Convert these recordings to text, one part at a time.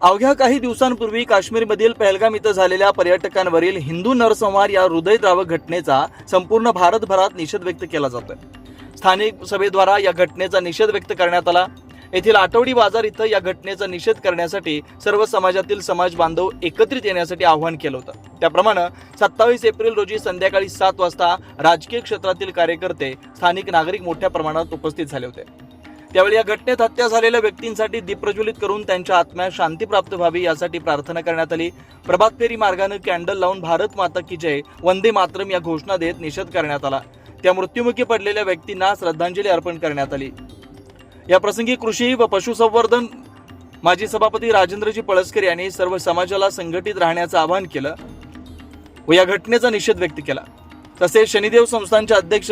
अवघ्या काही दिवसांपूर्वी काश्मीरमधील पहलगाम इथं झालेल्या पर्यटकांवरील हिंदू नरसंहार या हृदयद्रावक घटनेचा संपूर्ण भारतभरात निषेध व्यक्त केला जातोय. स्थानिक सभेद्वारा या घटनेचा निषेध व्यक्त करण्यात आला. येथील आठवडी बाजार इथं या घटनेचा निषेध करण्यासाठी सर्व समाजातील समाज बांधव एकत्रित येण्यासाठी आवाहन केलं होतं. त्याप्रमाणे सत्तावीस एप्रिल रोजी संध्याकाळी सात वाजता राजकीय क्षेत्रातील कार्यकर्ते स्थानिक नागरिक मोठ्या प्रमाणात उपस्थित झाले होते. त्यावेळी या घटनेत हत्या झालेल्या व्यक्तींसाठी दीप प्रज्वलित करून त्यांच्या आत्म्यास शांती प्राप्त व्हावी यासाठी प्रार्थना करण्यात आली. प्रभात फेरी मार्गानं कॅन्डल लावून भारत माता की जय वंदे मातरम या घोषणा देत निषेध करण्यात आला. त्या मृत्युमुखी पडलेल्या व्यक्तींना श्रद्धांजली अर्पण करण्यात आली. या प्रसंगी कृषी व पशुसंवर्धन माजी सभापती राजेंद्रजी पळसकर यांनी सर्व समाजाला संघटित राहण्याचं आवाहन केलं व या घटनेचा निषेध व्यक्त केला. तसेच शनिदेव संस्थांचे अध्यक्ष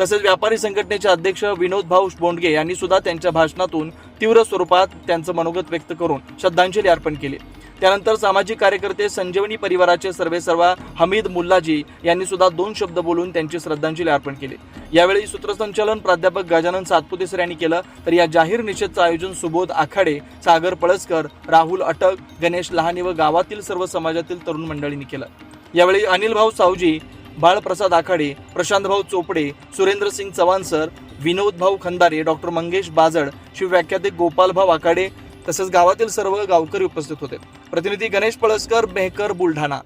तसेच व्यापारी संघटनेचे अध्यक्ष विनोद भाऊ बोंडगे यांनी सुद्धा त्यांच्या भाषणातून तीव्र स्वरूपात त्यांचं मनोगत व्यक्त करून श्रद्धांजली अर्पण केली. त्यानंतर सामाजिक कार्यकर्ते संजीवनी परिवाराचे सर्वेसर्वा हमीद मुल्लाजी यांनी सुद्धा दोन शब्द बोलून त्यांची श्रद्धांजली अर्पण केली. यावेळी सूत्रसंचालन प्राध्यापक गजानन सातपुते सर यांनी केलं तर या जाहीर निषेधचं आयोजन सुबोध आखाडे सागर पळसकर राहुल अटक गणेश लहाने व गावातील सर्व समाजातील तरुण मंडळींनी केलं. यावेळी अनिल भाऊ सावजी बाळप्रसाद आखाडे प्रशांतभाऊ चोपडे सुरेंद्रसिंग चव्हाण सर विनोद भाऊ खंदारे डॉक्टर मंगेश बाजड शिवव्याख्याते गोपालभाऊ आखाडे तसेच गावातील सर्व गावकरी उपस्थित होते. प्रतिनिधी गणेश पळसकर मेहकर बुलढाणा.